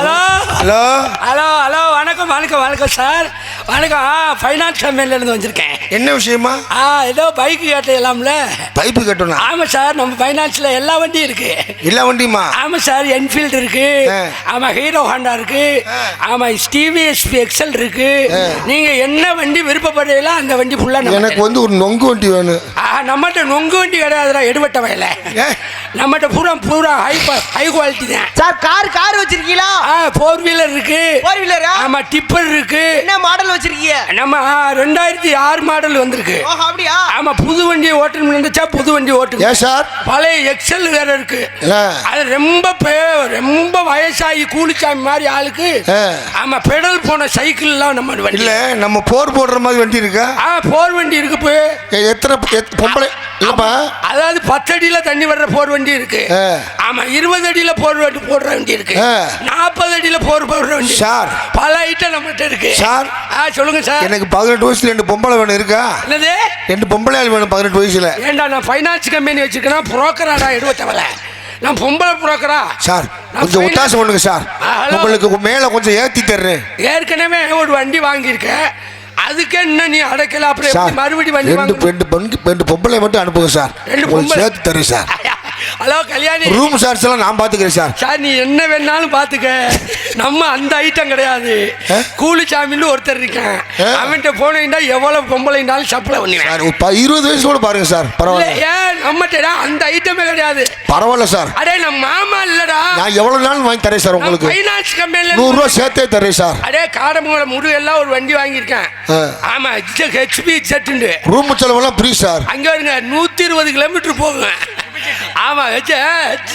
Hello hello hello? வணக்கம் வணக்கம் வணக்கம் சார். வணக்கம். ஃபைனான்ஸ் கம்பெனிலேருந்து வந்திருக்கேன். என்ன விஷயமா? ஆ ஏதோ பைக்கு கேட்கலாம்ல பைப்பு கட்டணும். ஆமாம் சார் நம்ம ஃபைனான்ஸில் எல்லா வண்டியும் இருக்கு. எல்லா வண்டியுமா? ஆமாம் சார் என்ஃபீல்டு இருக்கு. ஆ. ஆமாம் ஹீரோ ஹாண்டா இருக்கு. ஆமாம் டிவிஎஸ்பி எக்ஸல் இருக்கு. நீங்கள் என்ன வண்டி விருப்பப்படுறீங்களோ அந்த வண்டி ஃபுல்லாக எனக்கு வந்து ஒரு நொங்கு வண்டி வேணும். நம்மகிட்ட நொங்கு வண்டி கிடையாதுடா எடுபட்ட வயல நம்மகிட்ட பூரா பூரா ஹை ஹை குவாலிட்டி தான். சார் கார் கார் வச்சிருக்கீங்களா? ஆ ஃபோர் வீலர் இருக்கு. ஃபோர் வீலரா ஆமாம் டிப்பர் இருக்கு. என்ன மாடல் வச்சிருக்கீங்க? நம்ம ரெண்டாயிரத்தி ஆறு மாடல் வந்திருக்கு. ஓஹோ அப்படியா? ஆமா புது வண்டி ஓட்டணும் நினைச்சா புது வண்டி ஓட்டுங்க ஏன் சார்? பழைய எக்ஸல் வேற இருக்கு. ஆ. அது ரொம்ப பே- ரொம்ப வயசாகி கூலிச்சாமி மாதிரி ஆளுக்கு. ஆ. ஆமா பெடல் போன சைக்கிள்லாம் நம்ம வண்டி. இல்ல நம்ம போர் போடுற மாதிரி வண்டி இருக்கா? ஆ போர் வண்டி இருக்கு எத்தனை எத்- பொம்பளை இல்லப்பா. அதாவது பத்து அடியில தண்ணி வர்ற போர் வண்டி இருக்கு. ஆமா இருபது அடியில போர் வண்டி போடுற வண்டி இருக்கு. நாற்பது அடியில போர் போடுற வண்டி சார். பல ஐட்டம் நம்மகிட்ட இருக்கு. சார். ஆ சொல்லுங்க சார். எனக்கு பதினெட்டு வயசுல ரெண்டு பொம்பளை வேணும் இருக்கா? என்னது? ரெண்டு பொம்பளை வேணும் பதினெட்டு வயசுல. ஏண்டா நான் ஃபைனான்ஸ் கம்பெனி வச்சிருக்கேன்? புரோக்கராடா எடுவத்தவல நான் பொம்பளை புரோக்கரா? சார் கொஞ்சம் ஒத்தாசம் பண்ணுங்க சார். உங்களுக்கு மேல கொஞ்சம் ஏத்தி தர்றேன். ஏற்கனவே ஒரு வண்டி வாங்கியிருக்கேன். அதுக்கே இன்னும் நீ அடைக்கல? அப்புறம் வண்டி ரெண்டு ரெண்டு ரெண்டு பொம்பளை மட்டும் அனுப்புங்க சார். ரெண்டு? சேர்த்து தரேன் sir. Hello Kalyani. Room charge எல்லாம் நான் பாத்துக்கிறேன் சார் சார் நீ என்ன வேணாலும் பாத்துக்க நம்ம அந்த ஐட்டம் கிடையாது. ஆ? கூலிச்சாமின்னு ஒருத்தர் இருக்கான்? அவன்கிட்ட போனீங்கன்னா எவ்வளவு பொம்பளைனாலும் சப்ளை பண்ணுவேன். இருபது வயசு கூட பாருங்க சார் பரவாயில்ல. ஏன் நம்மகிட்ட அந்த ஐட்டமே கிடையாது. பரவாயில்ல சார் அடே நம்ம மாமா இல்லடா. நான் எவ்வளவு நாள் வாங்கி தரேன் சார் உங்களுக்கு? ஃபைனான்ஸ் கம்பெனில நூறு ரூபா சேர்த்தே தரேன் சார் அடே காடமங்கல முருகெல்லாம் ஒரு வண்டி வாங்கியிருக்கேன். ஆமா ஹெச்பி செட்டுண்டு ரூம் செலவெல்லாம் ஃப்ரீ சார் அங்க வருங்க நூத்தி இருபது கிலோமீட்டர் போகுங்க ஆமா வச்ச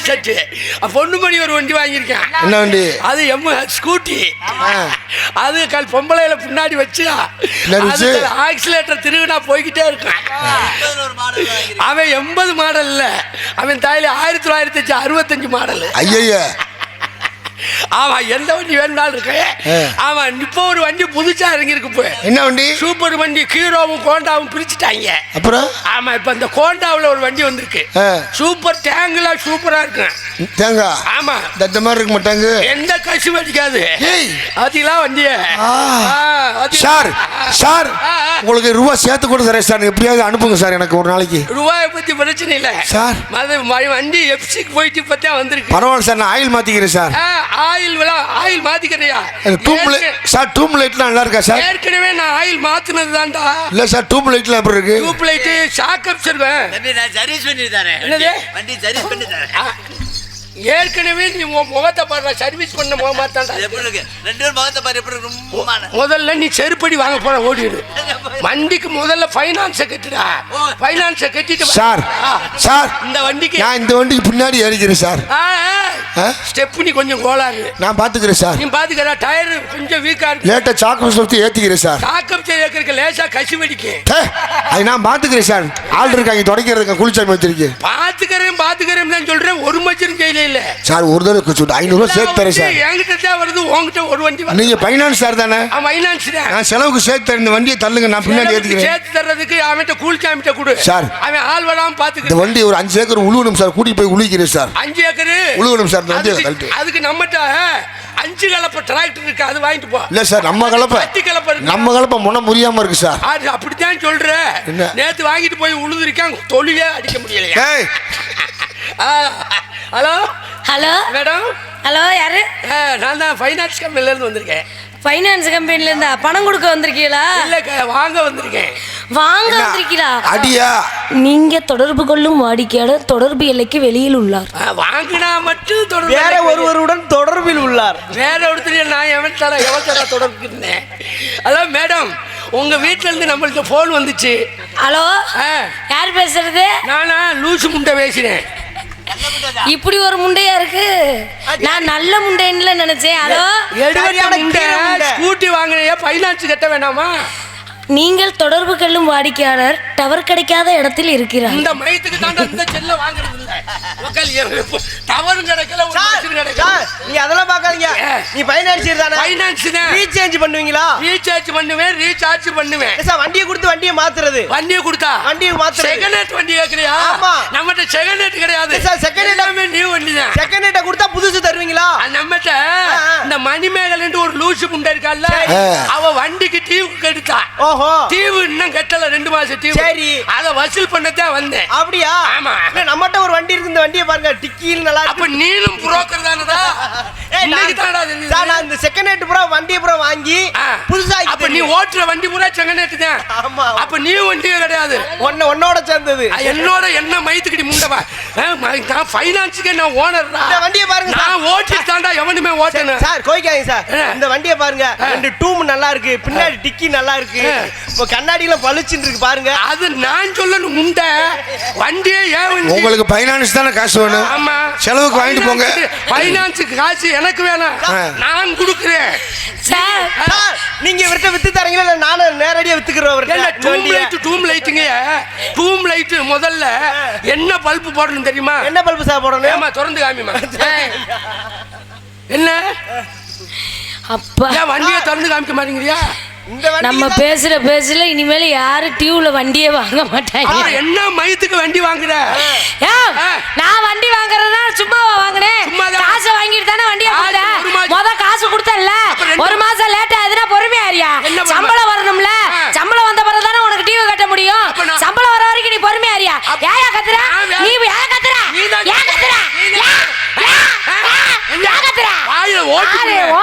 செட்டு பொண்ணுமணி ஒரு வண்டி வாங்கியிருக்கேன். என்ன வண்டி? அது எம் ஸ்கூட்டி. ஆ. அது கல் பொம்பளையில பின்னாடி வச்சு? ஆக்சிலேட்டர் திருவினா போய்கிட்டே இருக்கேன் அவன் எண்பது மாடல் இல்ல. அவன் தாயில ஆயிரத்தி தொள்ளாயிரத்தி அறுபத்தஞ்சு மாடல். ஐயய்ய. ஆமா எந்த வண்டி வேணும்னாலும் இருக்கு. ஆமா இப்போ ஒரு வண்டி புதுசா இறங்கியிருக்கு இப்போ. என்ன வண்டி? சூப்பர் வண்டி ஹீரோவும் கோண்டாவும் பிரிச்சுட்டாங்க. அப்புறம்? ஆமா இப்ப இந்த கோண்டாவுல ஒரு வண்டி வந்திருக்கு. சூப்பர் டேங்குலாம் சூப்பரா இருக்கு. தேங்காய் ஆமா. இந்த மாதிரி இருக்க மாட்டாங்க எந்த கசி வடிக்காது ஏய். அதெல்லாம் வண்டிய? Sir sir. உங்களுக்கு ரூபா சேர்த்து கூட தரேன் சார் எப்படியாவது அனுப்புங்க சார் எனக்கு ஒரு நாளைக்கு. ரூபாயை பத்தி பிரச்சனை இல்ல. சார். வண்டி எஃப்சிக்கு போயிட்டு இப்பதான் வந்திருக்கு. பரவாயில்ல சார் நான் ஆயில் மாத்திக்கிறேன் சார். ஆயில் விழா ஆயில் மாத்திக்கிறியா? டூப் லைட் சார் டூப் லைட்லாம் நல்லா இருக்கா சார்? ஏற்கனவே நான் ஆயில் மாத்தினது தான்டா இல்ல சார் டூப் லைட்லாம் எப்படி இருக்கு? டியூப் லைட்டு ஷாக் அப்சர்வேன் தம்பி நான் சர்வீஸ் பண்ணி தரேன் என்னது? வண்டி சர்வீஸ் பண்ணி தரேன் ஆ, ஏற்கனவே நீ உன் முகத்தை பாடுற சர்வீஸ் பண்ண முகம் இருக்கு? ரெண்டு பேரும் முகத்தை பாரு எப்படி இருக்கு? ரொம்ப. முதல்ல நீ செருப்படி வாங்க போற ஓடிடு வண்டிக்கு முதல்ல ஃபைனான்ஸை கட்டுடா. ஃபைனான்ஸை கட்டிட்டு. சார் ஆ, சார் இந்த வண்டிக்கு. நான் இந்த வண்டிக்கு பின்னாடி ஏறிக்கிறேன் சார். ஆ? ஸ்டெப்னி கொஞ்சம் கோளாறு. நான் பாத்துக்கிறேன் சார். நீ பாத்துக்கடா டயர் கொஞ்சம் வீக்கா இருக்கு. லேட்டா சாக்கு சுத்தி ஏத்திக்கிறேன் சார். தாக்கம் செய்யறதுக்கு லேசா கசி வெடிக்கும் ஹே, அது நான் பாத்துக்கிறேன் சார். ஆள் இருக்காங்க துடைக்கிறதுக்கு குளிச்சாமி வச்சிருக்கேன் பாத்துக்கிறேன் பாத்துக்கிறேன் தான் சொல்றேன் ஒரு மச்சரும் செய்யல இல்ல. சார் ஒரு தடவை கொஞ்சம் ஐநூறுரூவா சேர்த்து தரேன் சார். என்கிட்ட தான் வருது உன்கிட்ட ஒரு வண்டி நீங்க ஃபைனான்ஸ் சார் தானே? அவன் ஃபைனான்ஸ் தான். நான் செலவுக்கு சேர்த்து தரேன் இந்த வண்டியை தள்ளுங்க நான் பின்னாடி ஏத்திக்கிறேன். சேர்த்து தர்றதுக்கு அவன்கிட்ட கூலி சாமிட்ட கொடு. சார். அவன் ஆள் வராம இந்த பாத்துக்க வண்டி ஒரு அஞ்சு ஏக்கர் உழுவணும் சார் கூட்டிட்டு போய் உழுகிறேன் சார். அஞ்சு ஏக்கரு. உழுவணும் சார் வண்டியை அதுக்கு- நம்மகிட்ட அஞ்சு கலப்ப டிராக்டர் இருக்கு அது வாங்கிட்டு போ. இல்ல சார் நம்ம கலப்பை. பத்து கலப்பை இருக்கு. நம்ம கலப்பை முன்ன முடியாம இருக்கு சார். அது அப்படித்தான் சொல்ற. என்ன? நேத்து வாங்கிட்டு போய் உழுதுருக்கான் தொழிலே அடிக்க ஆ, ஹலோ? ஹலோ? மேடம்? ஹலோ யாரு? நான் தான் ஃபைனான்ஸ் கம்பெனில இருந்து வந்திருக்கேன். ஃபைனான்ஸ் கம்பெனில இருந்தா பணம் கொடுக்க வந்திருக்கீங்களா? இல்ல வாங்க வந்திருக்கேன். வாங்க என்ன? வந்திருக்கீங்களா அடியா. நீங்க தொடர்பு கொள்ளும் வாடிக்கையாளர் தொடர்பு எல்லைக்கு வெளியில் உள்ளார். வாங்கினா மட்டும் தொடர்பு வேற ஒருவருடன் தொடர்பில் உள்ளார். வேற ஒருத்தர் நான் எவன் தர எவன் தர தொடர்பு இருந்தேன் அதான் மேடம் உங்க வீட்ல இருந்து நம்மள்ட்ட ஃபோன் வந்துச்சு. ஹலோ ஆ, யார் பேசுறது? நானா லூசு முண்டை பேசினேன். இப்படி ஒரு முண்டையா இருக்கு? நான் நல்ல முண்டைன்னு நினைச்சேன். ஹலோ. ஸ்கூட்டி வாங்கினையா ஃபைனான்ஸ் கட்ட வேணாமா? நீங்கள் தொடர்பு கொள்ளும் வாடிக்கையாளர் டவர் கிடைக்காத இடத்தில் இருக்கிறார். இந்த மயத்துக்கு தாண்டா இந்த செல்ல வாங்குறது டவரும் கிடைக்கல நீங்க அதெல்லாம் பார்க்காதீங்க. ஏ. நீ பைனான்சியர் தானே? ரீசேஞ்ச் பண்ணுவீங்களா? ரீசார்ஜ் பண்ணுவேன் ரீசார்ஜ் பண்ணுவேன். சார் வண்டியை கொடுத்து வண்டியை மாத்துறது. வண்டியை கொடுத்தா? வண்டியை மாத்துறது. செகண்ட் ஹேண்ட் வண்டி கேக்குறியா ஆமா. நம்மகிட்ட செகண்ட் ஹேண்ட் கிடையாது. சார், hand- எல்லாமே நியூ வண்டி தான். செகண்ட் ஹேண்ட கொடுத்தா புதுசு தருவீங்களா? நம்மகிட்ட. இந்த மணிமேகலன்ட்டு ஒரு லூசு முண்டை இருக்கால. அவ வண்டிக்கு டீவு கெடுத்தா ஓஹோ. தீவு இன்னும் கட்டல ரெண்டு மாசம் சரி. அத வசூல் பண்ணத்தான் வந்தேன். அப்படியா? ஆமா. நம்மகிட்ட ஒரு வண்டி இருக்கு இந்த வண்டியை பாருங்க டிக்கியில் நல்லா அப்ப நீனும் புரோக்கர் தானடா? சார் நான் இந்த செகண்ட் ஹேண்ட் ப்ரோ வண்டியை ப்ரோ வாங்கி. புதுசா அப்ப நீ ஓட்டுற வண்டி பூரா செங்கனேட்டு தான். ஆமா. அப்ப நீ வண்டியே கிடையாது. ஒன்ன ஒன்னோட சேர்ந்தது. என்னோட என்ன மயத்துக்கிடி முண்டவா நான் ஃபைனான்ஸுக்கு நான் ஓனர்டா இந்த வண்டியை பாருங்க. நான் ஓட்டிட்டு தாண்டா எவனுமே ஓட்டணும் சார் கோய்க்காதீங்க சார். இந்த வண்டியை பாருங்க. ரெண்டு டூம் நல்லா இருக்கு பின்னாடி டிக்கி நல்லா இருக்கு. இப்போ கண்ணாடியில பளிச்சுன்னு இருக்கு பாருங்க. அது நான் சொல்லணும் முண்டை. வண்டியே ஏன் உங்களுக்கு பைனான்ஸ் தானே காசு வேணும்? ஆமா. செலவுக்கு வாங்கிட்டு போங்க. ஃபைனான்ஸுக்கு காசு எனக்கு வேணாம். நான் கொடுக்குறேன். சார் நீங்க இவர்கிட்ட வித்து தரீங்களா? இல்ல நானும் நேரடியா வித்துக்கிறேன் டூம். லைட் டூம் லைட்டுங்க டூம் லைட் முதல்ல என்ன பல்பு போடணும் தெரியுமா? என்ன பல்பு சார் போடணும்? ஏமா திறந்து காமிமா என்ன? அப்பா. வண்டியை திறந்து காமிக்க மாட்டேங்கிறியா? நம்ம பேசுற பேசுல இனிமேல் யாரும் டியூல வண்டியே வாங்க மாட்டாங்க. என்ன மயத்துக்கு வண்டி வாங்குற. நான் வண்டி வாங்குறதா சும்மாவா வாங்கினேன். காசு வாங்கிட்டு தானே வண்டியை மாசம். முத காசு ரெண்டு- ஒரு மாசம் லேட் ஆகுதுன்னா பொறுமையா பொறுமை? சம்பளம் வரணும்ல. சம்பளம் வந்த பிறகு தானே உனக்கு டிவி கட்ட முடியும். சம்பளம் வர வரைக்கும் நீ பொறுமையா அப்ப- ஏயா கத்துற? நீ ஏன் கத்துற? ஏன் கத்துற. ஏன்? கத்துற. வாயில ஓட்டு. ஓ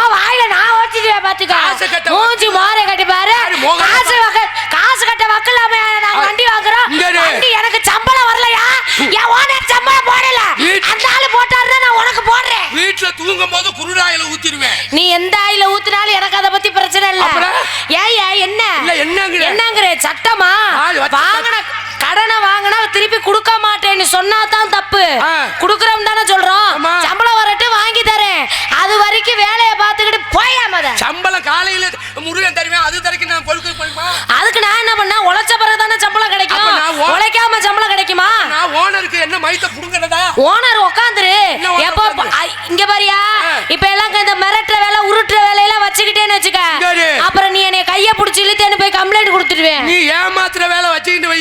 பாத்துக்க. மூஞ்சி மோர கட்டி பாரு. யாரு மோகம் காசு வக்க- காசு கட்ட வக்கலாம நாங்க ஆ. வண்டி வாங்குறோம் இங்க இரு. வண்டி எனக்கு சம்பளம் வரலையா என் ஓனர் சம்பளம் போடல வீட்- அந்த ஆளு போட்டாருன்னா நான் உனக்கு போடுறேன் வீட்டுல தூங்கும் போது குருடாயில ஊத்திடுவேன் நீ எந்த ஆயில ஊத்துனாலும் எனக்கு அதை பத்தி பிரச்சனை இல்ல அப்புறம்? ஏய் ஏய், என்ன இல்ல, என்னங்கிற? என்னங்கிற சட்டமா ஆ, வச்ச- வாங்கின கடனை வாங்கினா திருப்பி கொடுக்க மாட்டேன்னு சொன்னா தான் தப்பு ஆ. குடுக்கறோம் தானே சொல்றோம் ஆமா. சம்பளம் வரட்டும் வாங்கி தரேன் அது வரைக்கும் வேலையை பார்த்துக்கிட்டு போயா மத சம்பளம் காலையில முருகன் தருவேன் அது தரைக்கும் நான் பொழுது பண்ணுமா அதுக்கு நான் என்ன பண்ண உழைச்ச பிறகு தானே சம்பளம் கிடைக்கும் அப்ப நான் ஓ- உழைக்காம சம்பளம் கிடைக்குமா நான் ஓனருக்கு என்ன மயத்தை புடுங்கடா ஓனர் உட்காந்துரு எப்போ இங்க பாரியா. இப்ப எல்லாம் இந்த மிரட்டுற வேலை உருட்டுற வேலையெல்லாம் வச்சுக்கிட்டேன்னு வச்சுக்க. அப்புறம் நீ என்னை கைய புடிச்சு இழுத்தேன்னு போய் கொடுத்துடுவேன் நீ ஏமாத்துற வேலை வச்சுக்கிட்டு வை.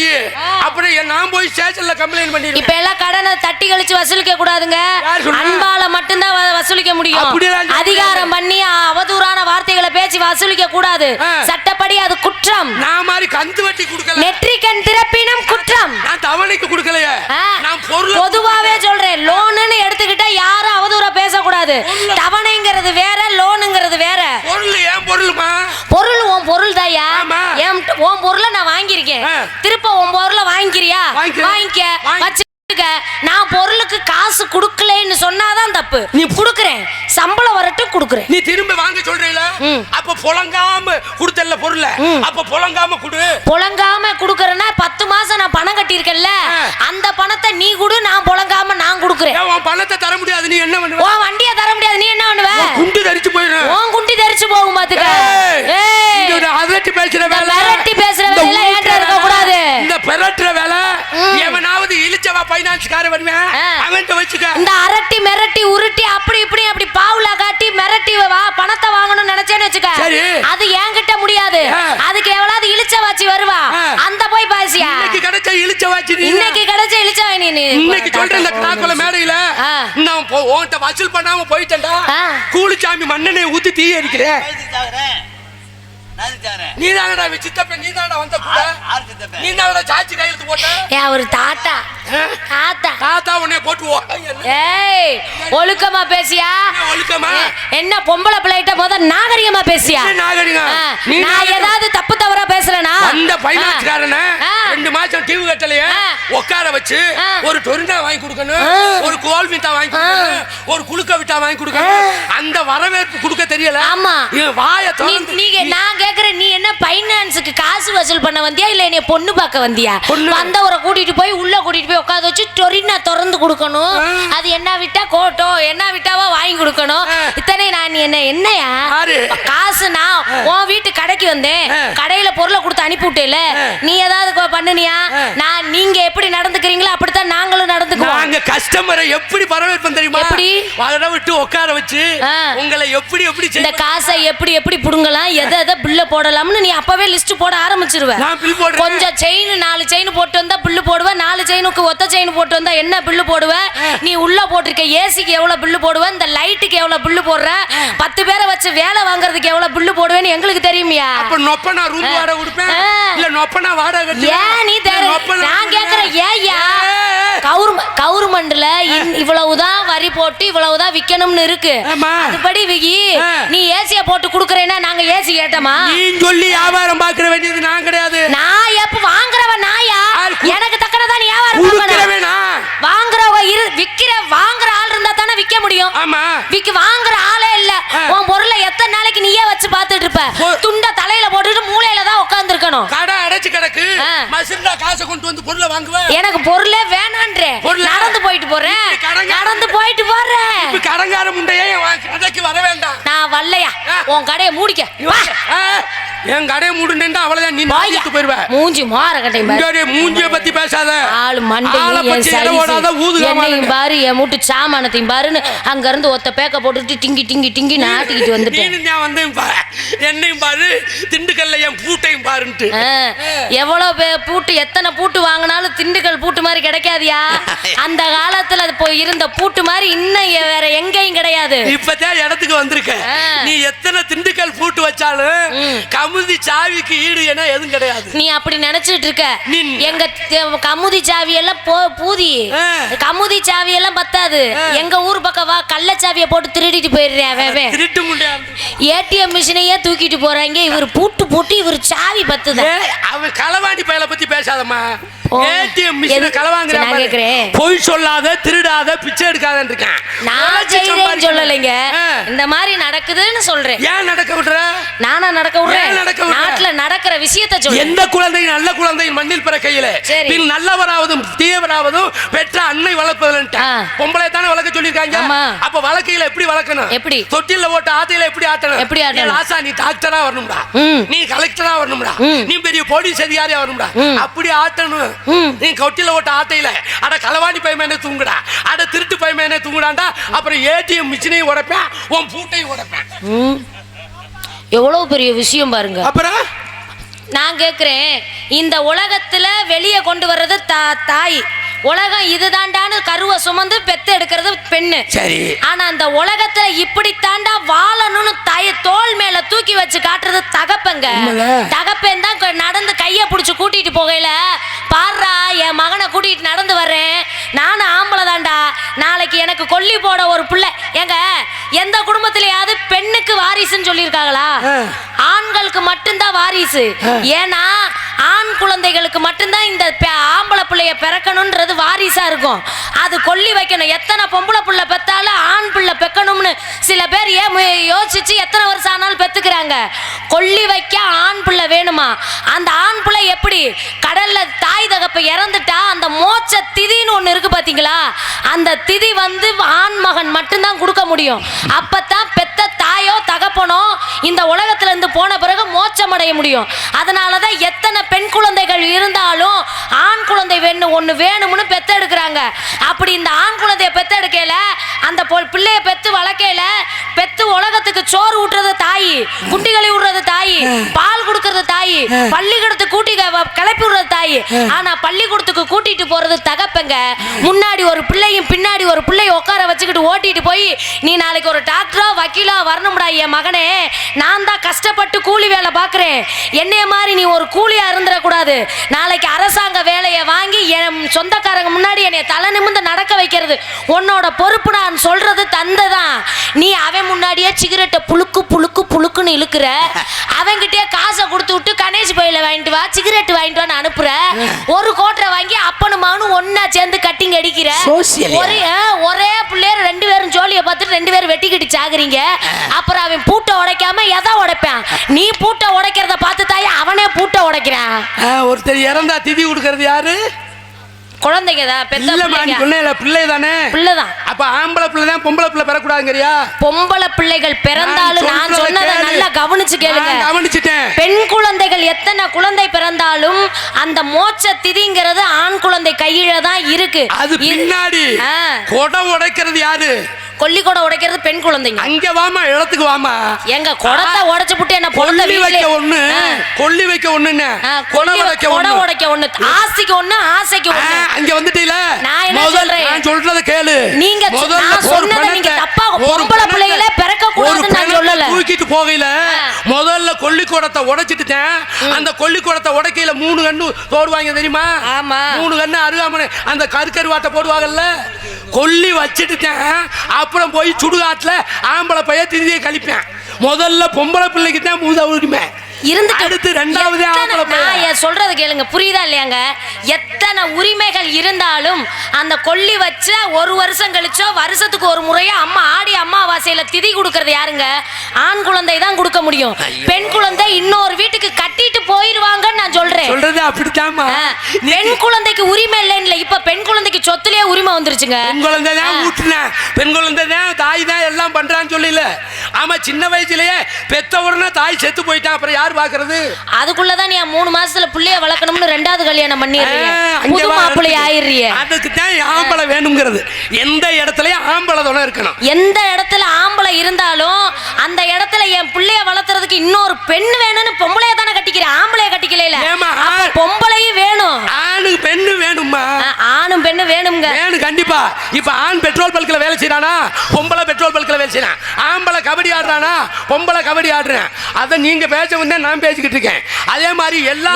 என் நான் போய் ஸ்டேஷன்ல கம்ப்ளைண்ட் பண்ணிடுவேன். இப்ப எல்லாம் கடனை தட்டி கழிச்சு வசூலிக்க கூடாதுங்க? அன்பால மட்டும்தான் வசூலிக்க முடியும். அதிகாரம் பண்ணி அவதூறான வார்த்தைகளை பேசி வசூலிக்க கூடாது. சட்டப்படி அது குற்றம். நான் மாதிரி கந்து வட்டி கொடுக்கல. நெற்றிக்கண் திறப்பினும் குற்றம். நான் தவணைக்கு கொடுக்கலையே. நான் பொருள் பொதுவாவே சொல்றேன் லோனுன்னு எடுத்துக்கிட்டா யாரும் அவதூறா பேசக்கூடாது. தவணைங்கிறது வேற லோனுங்கிறது வேற. பொருள் ஏன் பொருளுமா? பொருள் உன் பொருள் தாயா உன் பொருளை நான் வாங்கியிருக்கேன். திருப்ப உன் பொருளை வாங்கிக்கிறியா. வாங்கிக்க. வாங்கி- வச்சுக்க நான் பொருளுக்கு காசு கொடுக்கலன்னு சொன்னாதான் தப்பு. நீ குடுக்குறேன். சம்பளம் வரட்டும் குடுக்குறேன். நீ திரும்ப வாங்க சொல்றீல. அப்ப புலங்காம கொடுத்தல்ல பொருள. அப்ப புலங்காம கொடு. புழங்காம குடுக்கறேன்னா பத்து மாசம் நான் பணம் கட்டியிருக்கேன்ல. அந்த பணத்தை நீ கொடு நான் புழங்காம நான் குடுக்குறேன். உன் பணத்தை தர முடியாது நீ என்ன பண்ணுவ? உன் வண்டியை தர முடியாது நீ என்ன பண்ணுவ? குண்டு தரிச்சு போயிடும் உன் குண்டி தெரிச்சு போகும் பாத்துக்க. அதட்டி பேசுற வேலை. வருவேன். வச்சுக்க. இந்த அரட்டி மிரட்டி உருட்டி அப்படி இப்படி அப்படி பாவுல காட்டி மிரட்டி வா பணத்தை வாங்கணும்னு நினைச்சேன்னு வச்சுக்க. சரி. அது என்கிட்ட முடியாது. அதுக்கு எவ்வளவு இழிச்ச வாச்சி வருவா. அந்த போய் பாசியா. இன்னைக்கு கிடைச்ச இழிச்சவாச்சு நீ. இன்னைக்கு கிடைச்ச இழிச்ச நீ நீ. இன்னைக்கு சொல்ற இந்த காக்குல மேடையில. நான் போ- உன்கிட்ட வசூல் பண்ணாம போயிட்டேன்டா. கூலிச்சாமி மண்ணெண்ணெய் ஊத்தி தீ எரிக்கிறேன். நீ தானடா சித்தப்ப நீ தானடா வந்த கூட. நீ தானடா சாட்சி கையெழுத்து போட்ட ஏன் அவர் தாத்தா? தாத்தா தாத்தா உன்னை போட்டு ஓ- என்ன ஏய் ஒழுக்கமா பேசியா ஒழுக்கமா என்ன பொம்பளை பிள்ளைகிட்ட முத நாகரிகமா பேசியா நாகரிகம்? நான். ஏதாவது தப்பு தவறா பேசுறேனா அந்த பைனான்ஸ்காரன. ரெண்டு மாசம் டிவி கட்டலையே. உட்கார வச்சு. ஒரு டொரினா வாங்கி கொடுக்கணும். ஒரு கோல் மிட்டா வாங்கி கொடுக்கணும் ஒரு குளுக்க விட்டா வாங்கி கொடுக்கணும் அந்த வரவேற்பு கொடுக்க தெரியல ஆமா. வாய நீ திறந்து நீங்க நான் கேக்குறேன் நீ என்ன பைனான்ஸ் டான்ஸுக்கு காசு வசூல் பண்ண வந்தியா? இல்ல என்னைய பொண்ணு பார்க்க வந்தியா. வந்தவரை கூட்டிட்டு போய் உள்ள கூட்டிட்டு போய் உட்காந்து வச்சு டொரினா திறந்து கொடுக்கணும். அது என்ன விட்டா கோட்டோ என்ன விட்டாவோ வாங்கி கொடுக்கணும். இத்தனை நான் என்ன என்னையா? காசு நான் உன் வீட்டு கடைக்கு வந்தேன். கடையில பொருளை கொடுத்து அனுப்பி விட்டேல நீ ஏதாவது பண்ணுனியா. நான் நீங்க எப்படி நடந்துக்கிறீங்களோ அப்படித்தான் நாங்களும் நடந்துக்குவோம். நாங்க கஸ்டமரை எப்படி வரவேற்போம் தெரியுமா? எப்படி? வர விட்டு உட்கார வச்சு. உங்களை எப்படி எப்படி இந்த காசை எப்படி எப்படி புடுங்கலாம்? எதை எதை பில்ல போடலாம்னு நீ அப்பவே லிஸ்ட் போட ஆரம்பிச்சிருவ நான் bill போடுறேன். கொஞ்சம் செயின் நாலு செயின் போட்டு வந்தா பில்லு போடுவ நாலு செயினுக்கு ஒத்த செயின் போட்டு வந்தா என்ன பில்லு போடுவ நீ உள்ள போட்டிருக்க ஏசிக்கு எவ்வளவு பில்லு போடுவ இந்த லைட்டுக்கு எவ்வளவு பில்லு போடுற பத்து பேரை வச்சு வேலை வாங்குறதுக்கு எவ்வளவு பில்லு போடுவேன்னு எங்களுக்கு தெரியுமியா அப்ப நொப்பனா ரூம். வாடகை கொடுப்பேன். இல்ல நொப்பனா வாடகை. ஏன் நீ நான் கேக்குறேன் ஏய்யா ஏய். கவுர்ம கவுர்மெண்ட்ல இவ்வளவுதான் வரி போட்டு இவ்வளவுதான் விக்கணும்னு இருக்கு. அதுபடி விகி. நீ ஏசிய போட்டு குடுக்கறேன்னா நாங்க ஏசி கேட்டோமா நீ சொல்லி ஆமா. விக்க வாங்குற ஆளே இல்ல. உன் பொருளை எத்தனை நாளைக்கு நீயே வச்சு பார்த்துட்டு இருப்ப. துண்ட தலையில போட்டுட்டு மூலையில தான் உட்கார்ந்து இருக்கணும் கடை. அடைச்சு கிடக்கு. மசிந்தா காசை கொண்டு வந்து பொருளை வாங்குவேன். எனக்கு பொருளே வேணான்றே. பொருளா? நடந்து போயிட்டு போறேன். நடந்து போயிட்டு போறேன். இப்ப கடங்கார முண்டையே கடைக்கு வர வேண்டாம். நான் வரலையா. உன் கடையை மூடிக்க. என் கடையை மூடுனேன்டா அவ்வளவுதான் நீ. நாய்க்கு போயிருவ மூஞ்சி மாற கட்டை பாரு. மூஞ்சிய பத்தி பேசாத. ஆளு என் பத்தி இடம் ஓடாத பாரு என் மூட்டு சாமானத்தையும் பாருன்னு அங்க இருந்து ஒத்த பேக்க போட்டுட்டு டிங்கி டிங்கி டிங்கி நாட்டிக்கிட்டு வந்துட்டேன். நான் என்னையும் பாரு திண்டுக்கல்ல என் பூட்டையும் பாருன்ட்டு. எவ்வளவு பே- பூட்டு எத்தனை பூட்டு வாங்கினாலும் திண்டுக்கல் பூட்டு மாதிரி கிடைக்காதியா? அந்த காலத்துல அது போய் இருந்த பூட்டு மாதிரி இன்னும் வேற எங்கேயும் கிடையாது. இப்பதான் இடத்துக்கு வந்திருக்க. நீ எத்தனை திண்டுக்கல் பூட்டு வச்சாலும் கமுதி சாவிக்கு ஈடு என எதுவும் கிடையாது. நீ அப்படி நினைச்சிட்டு இருக்க. எங்க கமுதி சாவி எல்லாம் போ பூதி. கமுதி சாவி எல்லாம் பத்தாது எங்க ஊர் பக்கம் வா கள்ளச்சாவியை போட்டு திருடிட்டு போயிடுறேன். திருட்டு ஏடிஎம் மிஷினையே தூக்கிட்டு போறாங்க. இவர் பூட்டு போட்டு இவர் சாவி பத்துதா ஏய், அவன் களவாண்டி பயல பத்தி பேசாதம்மா. ஏடிஎம் மிஷின எது- களவாங்குற சரி, நான் கேக்குறேன். பொய் சொல்லாத திருடாத பிச்சை எடுக்காதன்னு இருக்கேன் நான். சொல்லலைங்க. இந்த மாதிரி நடக்குதுன்னு சொல்றேன் ஏன் நடக்க விடுற நானா நடக்க விடுறேன் நடக்க? நாட்டுல நடக்கிற விஷயத்த சொல்றேன் எந்த குழந்தை நல்ல குழந்தை மண்ணில் பிற கையில நல்லவராவதும் தீயவராவதும் பெற்ற அன்னை வளர்ப்பதுன்ட்டு ஆ. பொம்பளை தானே சொல்லிருக்காங்க. அப்ப வழக்கையில எப்படி வளர்க்கணும் எப்படி? தொட்டில ஓட்ட ஆத்தையில எப்படி ஆட்டணும் எப்படி ஆட்டணும்? நீ டாக்டரா வரணும்டா. நீ கலெக்டரா வரணும்டா. நீ பெரிய போலீஸ் அதிகாரியா வரணும்டா. அப்படி ஆட்டணும். நீ தொட்டில ஓட்ட ஆத்தையில அட களவாணி பையமே தூங்குடா அட திருட்டு பையமே தூங்குடாண்டா அப்புறம் ஏடிஎம் மிஷினையும் உடைப்பேன் உன் பூட்டையும் உடைப்பேன். எவ்வளவு பெரிய விஷயம் பாருங்க அப்புறம் நான் கேக்குறேன் இந்த உலகத்துல வெளியே கொண்டு வர்றது தா- தாய் உலகம் இதுதாண்டான்னு கருவை சுமந்து பெத்து எடுக்கிறது பெண்ணு. சரி. ஆனா அந்த உலகத்துல இப்படித்தாண்டா வாழணும்னு தாய தோள் மேல தூக்கி வச்சு காட்டுறது தகப்பங்க. தகப்பன் தான் நடந்து கைய பிடிச்சு கூட்டிட்டு போகையில பாருடா என் மகனை கூட்டிட்டு நடந்து வர்றேன். நானும் ஆம்பளை தான்டா. நாளைக்கு எனக்கு கொல்லி போட ஒரு பிள்ளை. ஏங்க எந்த குடும்பத்திலயாவது பெண்ணுக்கு வாரிசுன்னு சொல்லியிருக்காங்களா. ஆண்களுக்கு மட்டும்தான் வாரிசு. ஏன்னா ஆண் குழந்தைகளுக்கு மட்டும்தான் இந்த ஆம்பளை பிள்ளைய பிறக்கணும்ன்றது வாரிசா இருக்கும். அது கொல்லி வைக்கணும். எத்தனை பொம்பளை புள்ள பெத்தாலும் ஆண் பிள்ளை பெக்கணும்னு சில பேர் ஏன் யோசிச்சு எத்தனை வருஷம் ஆனாலும் பெத்துக்கிறாங்க. கொல்லி வைக்க ஆண் பிள்ளை வேணுமா? அந்த ஆண் பிள்ளை எப்படி கடல்ல தாய் தகப்ப இறந்துட்டா அந்த மோட்ச திதின்னு ஒண்ணு இருக்கு பாத்தீங்களா? அந்த திதி வந்து ஆண் மகன் மட்டும்தான் கொடுக்க முடியும். அப்பத்தான் பெத்த தாயோ தகப்பனோ இந்த உலகத்துல இருந்து போன பிறகு மோட்சம் அடைய முடியும். அதனாலதான் எத்தனை பெண் குழந்தைகள் இருந்தாலும் ஆண் குழந்தை வேணும் ஒண்ணு வேணும்னு பெத்தெடுக்கிறாங்க அப்படி இந்த ஆண் குழந்தைய பெத்தெடுக்கையில அந்த பிள்ளைய பெத்து வளர்க்கையில பெத்து உலகத்துக்கு சோறு ஊட்டுறது தாய் குட்டிகளை விடுறது தாய். பால் கொடுக்கறது தாய். பள்ளிக்கூடத்துக்கு கூட்டி கிளப்பி விடுறது தாய். ஆனா பள்ளிக்கூடத்துக்கு கூட்டிட்டு போறது தகப்பங்க. முன்னாடி ஒரு பிள்ளையும் பின்னாடி ஒரு பிள்ளைய உட்கார வச்சுக்கிட்டு ஓட்டிட்டு போய் நீ நாளைக்கு ஒரு டாக்டரா வக்கீலா வரணும்டா என் மகனே. நான் தான் கஷ்டப்பட்டு கூலி வேலை பார்க்குறேன் என்னைய மாதிரி நீ ஒரு கூலியா இருந்துடக்கூடாது நாளைக்கு அரசாங்க வேலையை வாங்கி என் சொந்தக்காரங்க முன்னாடி என்னை தலை நிமிர்ந்து நடக்க வைக்கிறது. உன்னோட பொறுப்பு நான் சொல்றது தந்தை தான் நீ அவன் முன்னாடியே சிகரெட்டை புழுக்கு புழுக்கு புழுக்குன்னு இழுக்கிற. அவன்கிட்டயே காசை கொடுத்து விட்டு கணேஷ் பையில வாங்கிட்டு வா சிகரெட் வாங்கிட்டு வான்னு அனுப்புற. ஒரு கோட்டரை வாங்கி மகனும் ஒன்னா சேர்ந்து கட்டிங் அடிக்கிற. Social. ஒரே ஆ, ஒரே பிள்ளையர் ரெண்டு பேரும் ஜோலியை பார்த்துட்டு ரெண்டு பேரும் வெட்டிக்கிட்டு சாகுறீங்க. அப்புறம் அவன் பூட்டை உடைக்காம எதை உடைப்பான்? நீ பூட்டை உடைக்கிறத பார்த்து தாயே அவனே பூட்டை உடைக்கிறான். ஆ, ஒருத்தர் இறந்தா திதி கொடுக்கறது யாரு? குழந்தைங்க தான் பெத்த இல்லம்மா நீ பிள்ளைங்க. சொன்ன பிள்ளை தானே? பிள்ளைதான் அப்ப ஆம்பளை பிள்ளை தான் பொம்பளை பிள்ளை பெறக்கூடாதுங்கறியா பொம்பளை பிள்ளைகள் பிறந்தாலும் நான் சொல்றதை. நல்லா கவனிச்சு கேளுங்க. கவனிச்சிட்டேன். பெண் குழந்தைகள் எத்தனை குழந்தை பிறந்தாலும் அந்த மோட்ச திதிங்கிறது ஆண் குழந்தை கையில தான் இருக்கு. அது பின்னாடி ஆ, குடம் உடைக்கிறது யாரு? கொல்லிக்கொடை உடைக்கிறது பெண் குழந்தைங்க. அங்க வாமா இடத்துக்கு வாமா. எங்க குடத்தை உடைச்சு புட்டு என்ன பொண்ணை கொல்லி வைக்க ஒண்ணு கொல்லி வைக்க ஒண்ணுன்னு. கொடை கொல்லி வைக்க கொடை உடைக்க ஒண்ணு. ஆசைக்கு ஒண்ணு ஆசைக்கு ஒண்ணு. அங்க வந்துட்டீல? நான் என்ன சொல்றேன்? நான் சொல்றத கேளு. நீங்க நான் சொன்னதை நீங்க தப்பா பொம்பளை பிள்ளைகளே பிறக்கக்கூடாதுன்னு ஒரு நான் சொல்லல. தூக்கிட்டு போகையில. முதல்ல கொல்லிக்கூடத்தை உடைச்சிட்டுட்டேன். அந்த கொல்லிக்கூடத்தை உடைக்கையில மூணு கண்ணு போடுவாங்க தெரியுமா? ஆமா. மூணு கண்ணு அருகாமனை அந்த கருக்கருவாட்டை போடுவாங்கல்ல? கொல்லி வச்சுட்டுட்டேன் அப்புறம் போய் சுடுகாட்டுல ஆம்பளை பைய திதியை கழிப்பேன். முதல்ல பொம்பளை பிள்ளைக்கு தான் மூத உரிமை. இருந்துட்டு அடுத்து ரெண்டாவது சொல்றது கேளுங்க. புரியுதா இல்லையாங்க? எத்தனை உரிமைகள் இருந்தாலும் அந்த கொல்லி வச்ச ஒரு வருஷம் கழிச்சோ வருஷத்துக்கு ஒரு முறையோ அம்மா ஆடி அம்மாவாசையில திதி கொடுக்கறது யாருங்க? ஆண் குழந்தை தான் கொடுக்க முடியும். பெண் குழந்தை இன்னொரு வீட்டுக்கு கட்டிட்டு ஆ, பெண் குழந்தைக்கு உரிமை இல்லைன்னு இப்ப பெண் குழந்தைக்கு சொத்துலயே உரிமை வந்துருச்சுங்க. பெண் குழந்தை தான். ஊட்டுனேன் பெண் குழந்தை தான் தாய் தான் எல்லாம் பண்றான்னு சொல்லல. ஆமா சின்ன வயசுலயே பெத்த உடனே தாய் செத்து போயிட்டான். அப்புறம் யார் பாக்குறது? அதுக்குள்ளதான் நீ மூணு மாசத்துல புள்ளைய வளர்க்கணும்னு ரெண்டாவது கல்யாணம் பண்ணிடுறீங்க அங்க புது மாப்பிள்ளை. ஆயிடுறிய. அதுக்கு தான் ஆம்பளை வேணுங்கிறது. எந்த இடத்துலயும் ஆம்பளை துணை இருக்கணும். எந்த இடத்துல ஆம்பளை இருந்தாலும் அந்த இடத்துல என் பிள்ளைய வளர்த்துறதுக்கு இன்னொரு பெண் வேணும்னு பொம்பளைய தானே கட்டிக்கிறேன் ஆம்பளைய கட்டிக்கல பொம்பளையும் வேணும். ஆணுக்கு பெண்ணு வேணும்மா. ஆணும் பெண்ணு வேணுங்க வேணும் கண்டிப்பா. இப்ப ஆண் பெட்ரோல் பல்க்ல வேலை செய்யறானா பொம்பளை பெட்ரோல் பல்க்ல வேலை செய்யறான் ஆம்பளை கபடி ஆடுறானா? பொம்பளை கபடி ஆடுறேன். அதை நீங்க பேச வந்தா நான் பேசிக்கிட்டு இருக்கேன். அதே மாதிரி எல்லா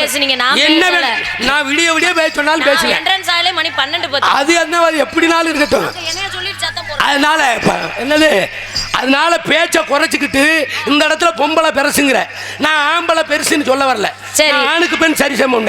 பேசுனீங்க, நான் என்ன? நான் விடிய விடிய பேச சொன்னாலும் பேசுவேன் என்ட்ரன்ஸ் ஆகலே மணி பன்னெண்டு அது என்ன எப்படினாலும் இருக்கட்டும். அதனால என்னது? அதனால பேச்சை குறைச்சிக்கிட்டு இந்த இடத்துல பொம்பளை பெருசுங்கிற. நான் ஆம்பளை பெருசுன்னு சொல்ல வரல. ஆணுக்கு பெண் சரி சமம்